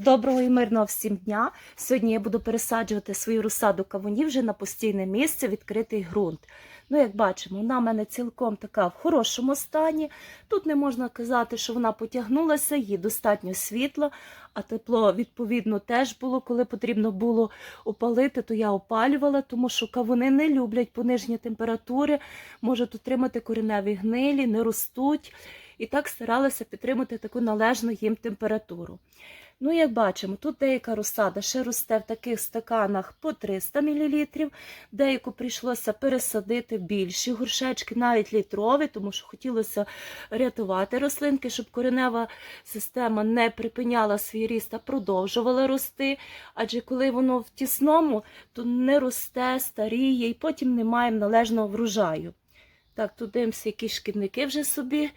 Доброго і мирного всім дня. Сьогодні я буду пересаджувати свою розсаду кавунів вже на постійне місце, відкритий ґрунт. Ну, як бачимо, вона в мене цілком така в хорошому стані. Тут не можна казати, що вона потягнулася, їй достатньо світла, а тепло, відповідно, теж було. Коли потрібно було опалити, то я опалювала, тому що кавуни не люблять пониження температури, можуть отримати кореневі гнилі, не ростуть. І так старалася підтримати таку належну їм температуру. Ну, як бачимо, тут деяка розсада ще росте в таких стаканах по 300 мл, деяку прийшлося пересадити більші горшечки, навіть літрові, тому що хотілося рятувати рослинки, щоб коренева система не припиняла свій ріст, а продовжувала рости. Адже коли воно в тісному, то не росте, старіє і потім не маємо належного врожаю. Так, тут дивимося, які шкідники вже собі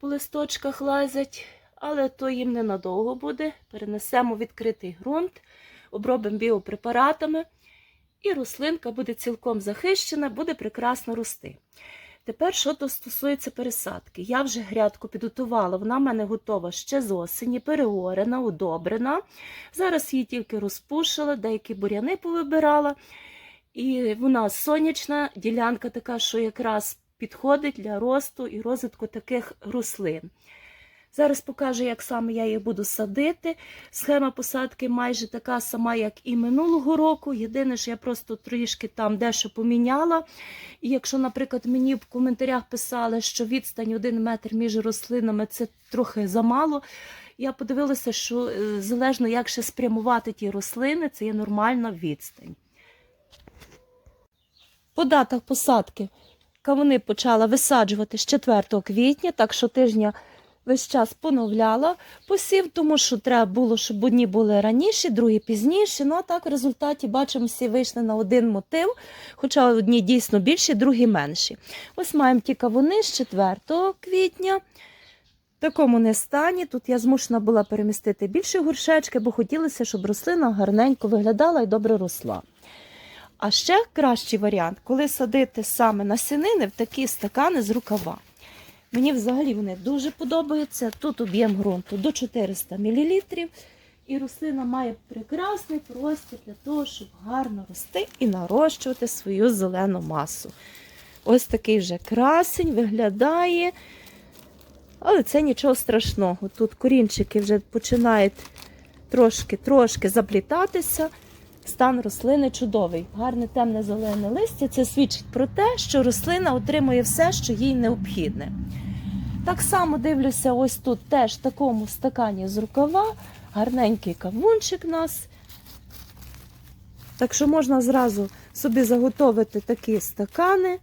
по листочках лазять але то їм ненадовго буде. Перенесемо відкритий ґрунт, обробимо біопрепаратами, і рослинка буде цілком захищена, буде прекрасно рости. Тепер, що то стосується пересадки, я вже грядку підготувала, вона в мене готова ще з осені, переорена, удобрена. Зараз її тільки розпушила, деякі буряни повибирала. І вона сонячна ділянка така, що якраз підходить для росту і розвитку таких рослин. Зараз покажу, як саме я їх буду садити. Схема посадки майже така сама, як і минулого року. Єдине, що я просто трішки там дещо поміняла. І якщо, наприклад, мені в коментарях писали, що відстань один метр між рослинами це трохи замало. Я подивилася, що е, залежно як ще спрямувати ті рослини, це є нормальна відстань. По датах посадки кавуни почала висаджувати з 4 квітня, так що тижня весь час поновляла посів, тому що треба було, щоб одні були раніше, другі пізніше. Ну а так в результаті бачимо, всі вийшли на один мотив, хоча одні дійсно більші, другі менші. Ось маємо ті кавуни з 4 квітня. В такому не стані. Тут я змушена була перемістити більше горшечки, бо хотілося, щоб рослина гарненько виглядала і добре росла. А ще кращий варіант, коли садити саме насінини в такі стакани з рукава. Мені взагалі вони дуже подобаються. Тут об'єм ґрунту до 400 мл. І рослина має прекрасний простір для того, щоб гарно рости і нарощувати свою зелену масу. Ось такий вже красень виглядає. Але це нічого страшного. Тут корінчики вже починають трошки-трошки заплітатися. Стан рослини чудовий. Гарне темне зелене листя. Це свідчить про те, що рослина отримує все, що їй необхідне. Так само дивлюся, ось тут теж в такому стакані з рукава, гарненький кавунчик у нас. Так що можна зразу собі заготовити такі стакани,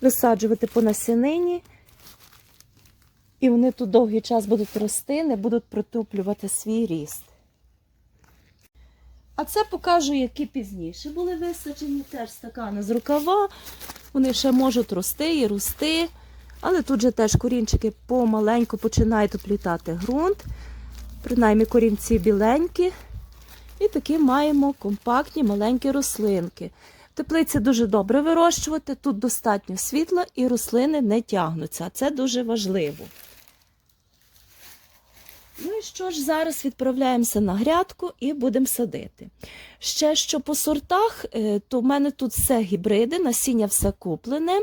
висаджувати по насінині. І вони тут довгий час будуть рости, не будуть протоплювати свій ріст. А це покажу, які пізніше були висаджені теж стакани з рукава. Вони ще можуть рости і рости. Але тут же теж корінчики помаленьку починають оплітати ґрунт. Принаймні корінці біленькі. І такі маємо компактні маленькі рослинки. Теплиці дуже добре вирощувати, тут достатньо світла і рослини не тягнуться. Це дуже важливо. Ну і що ж, зараз відправляємося на грядку і будемо садити. Ще що по сортах, е, то в мене тут все гібриди, насіння все куплене.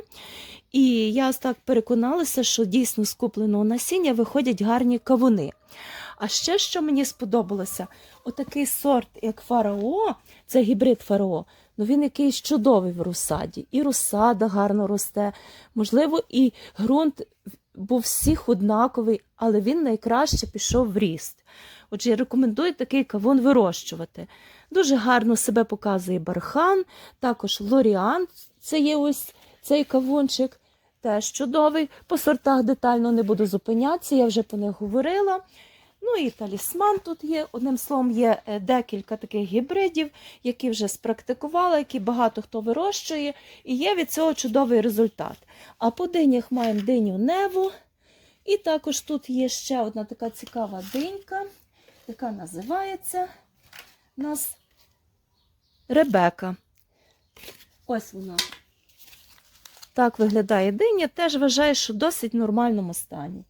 І я так переконалася, що дійсно з купленого насіння виходять гарні кавуни. А ще що мені сподобалося, отакий сорт, як фарао, це гібрид фарао, ну він якийсь чудовий в розсаді. І розсада гарно росте. Можливо, і ґрунт був всіх однаковий, але він найкраще пішов в ріст. Отже, я рекомендую такий кавун вирощувати. Дуже гарно себе показує бархан, також лоріан, це є ось цей кавунчик. Теж чудовий. По сортах детально не буду зупинятися, я вже по них говорила. Ну і талісман тут є. Одним словом, є е, декілька таких гібридів, які вже спрактикувала, які багато хто вирощує, і є від цього чудовий результат. А по динях маємо диню неву. І також тут є ще одна така цікава динька, яка називається у нас Ребека. Ось вона. Так виглядає диня, теж вважаю, що в досить нормальному стані.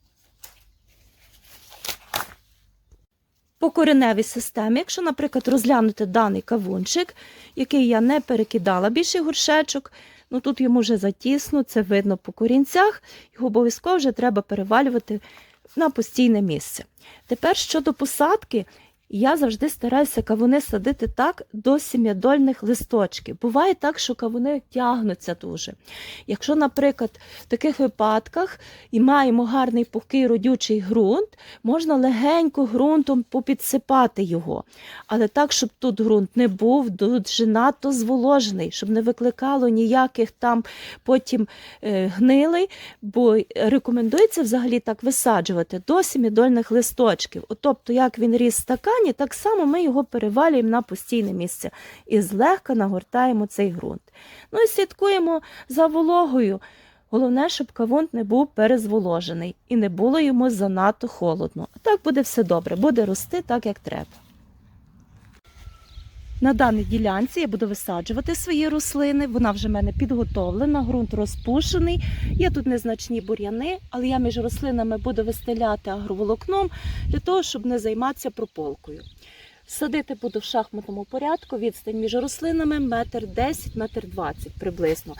По кореневій системі, якщо, наприклад, розглянути даний кавунчик, який я не перекидала більше горшечок, ну тут йому вже затісно, це видно по корінцях, його обов'язково вже треба перевалювати на постійне місце. Тепер щодо посадки, я завжди стараюся кавуни садити так до сім'ядольних листочків. Буває так, що кавуни тягнуться дуже. Якщо, наприклад, в таких випадках і маємо гарний пухкий родючий ґрунт, можна легенько ґрунтом попідсипати його. Але так, щоб тут ґрунт не був дуже надто зволожений, щоб не викликало ніяких там потім е, гнилий, бо рекомендується взагалі так висаджувати до сімідольних листочків. От, тобто, як він ріс в стакані, так само ми його перевалюємо на постійне місце і злегка нагортаємо цей ґрунт. Ну і слідкуємо за вологою. Головне, щоб кавунт не був перезволожений і не було йому занадто холодно. Так буде все добре, буде рости так, як треба. На даній ділянці я буду висаджувати свої рослини. Вона вже в мене підготовлена, ґрунт розпушений. Є тут незначні бур'яни, але я між рослинами буду вистеляти агроволокном для того, щоб не займатися прополкою. Садити буду в шахматному порядку, відстань між рослинами метр 10, метр 20 приблизно.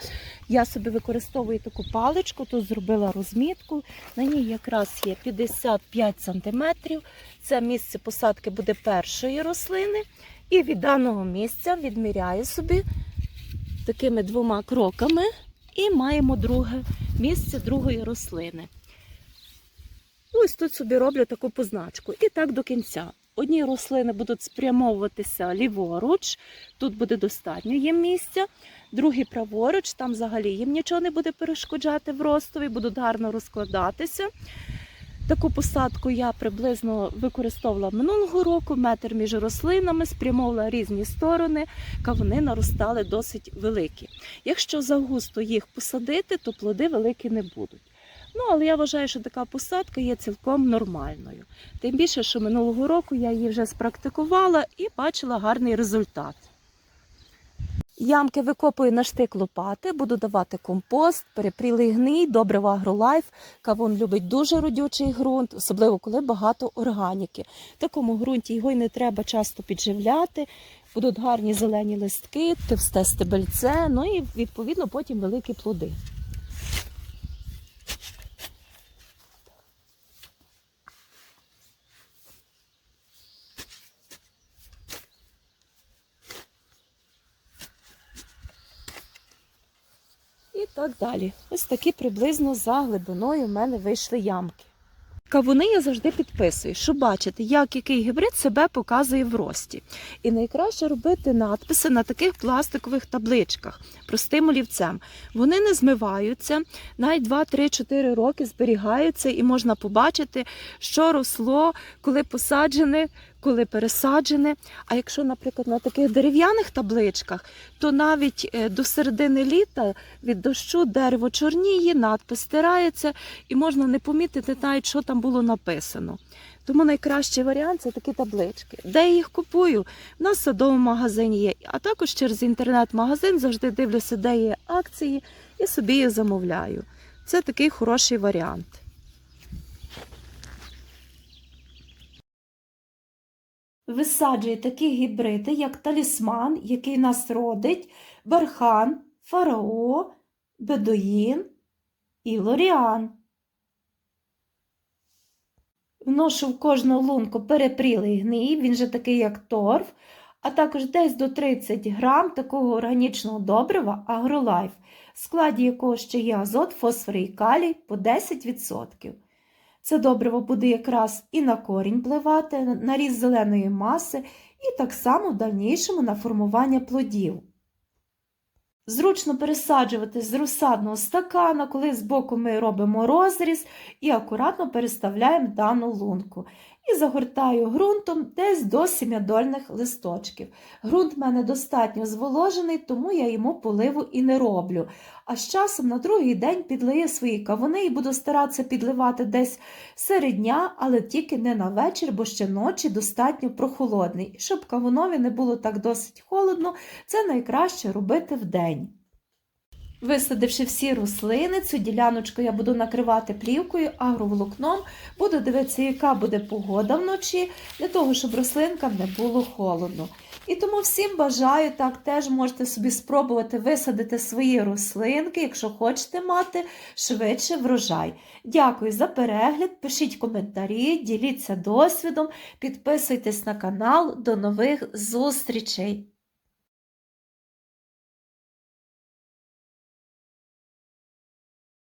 Я собі використовую таку паличку, тут зробила розмітку. На ній якраз є 55 см. Це місце посадки буде першої рослини. І від даного місця відміряю собі такими двома кроками і маємо друге місце другої рослини. Ось тут собі роблю таку позначку. І так до кінця. Одні рослини будуть спрямовуватися ліворуч, тут буде достатньо їм місця. Другі праворуч, там взагалі їм нічого не буде перешкоджати в ростові, будуть гарно розкладатися. Таку посадку я приблизно використовувала минулого року, метр між рослинами, спрямовувала різні сторони, кавуни наростали досить великі. Якщо загусто їх посадити, то плоди великі не будуть. Ну, але я вважаю, що така посадка є цілком нормальною. Тим більше, що минулого року я її вже спрактикувала і бачила гарний результат. Ямки викопую на штик лопати, буду давати компост, перепрілий гний, добриво агролайф. Кавун любить дуже родючий ґрунт, особливо коли багато органіки. В такому ґрунті його й не треба часто підживляти. Будуть гарні зелені листки, товсте стебельце, ну і відповідно потім великі плоди. Так далі. Ось такі приблизно за глибиною в мене вийшли ямки. Кавуни я завжди підписую, щоб бачити, як який гібрид себе показує в рості. І найкраще робити надписи на таких пластикових табличках простим олівцем. Вони не змиваються, навіть 2-3-4 роки зберігаються, і можна побачити, що росло, коли посаджене, коли пересаджене. А якщо, наприклад, на таких дерев'яних табличках, то навіть е, до середини літа від дощу дерево чорніє, надпис стирається, і можна не помітити навіть, що там було написано. Тому найкращий варіант це такі таблички. Де я їх купую? У нас в садовому магазині є, а також через інтернет-магазин завжди дивлюся, де є акції, і собі їх замовляю. Це такий хороший варіант. Висаджує такі гібриди, як талісман, який нас родить, бархан, фарао, бедоїн і лоріан. Вношу в кожну лунку перепрілий гній, він же такий, як торф, а також десь до 30 грам такого органічного добрива агролайф, в складі якого ще є азот, фосфор і калій по 10%. Це добриво буде якраз і на корінь пливати, на ріст зеленої маси, і так само в дальнішому на формування плодів. Зручно пересаджувати з розсадного стакана, коли збоку ми робимо розріз і акуратно переставляємо дану лунку. І загортаю ґрунтом десь до сім'ядольних листочків. Ґрунт в мене достатньо зволожений, тому я йому поливу і не роблю. А з часом на другий день підлию свої кавуни і буду старатися підливати десь серед дня, але тільки не на вечір, бо ще ночі достатньо прохолодний. Щоб кавунові не було так досить холодно, це найкраще робити вдень. Висадивши всі рослини, цю діляночку я буду накривати плівкою, агроволокном, буду дивитися, яка буде погода вночі, для того, щоб рослинкам не було холодно. І тому всім бажаю, так теж можете собі спробувати висадити свої рослинки, якщо хочете мати швидше врожай. Дякую за перегляд, пишіть коментарі, діліться досвідом, підписуйтесь на канал. До нових зустрічей!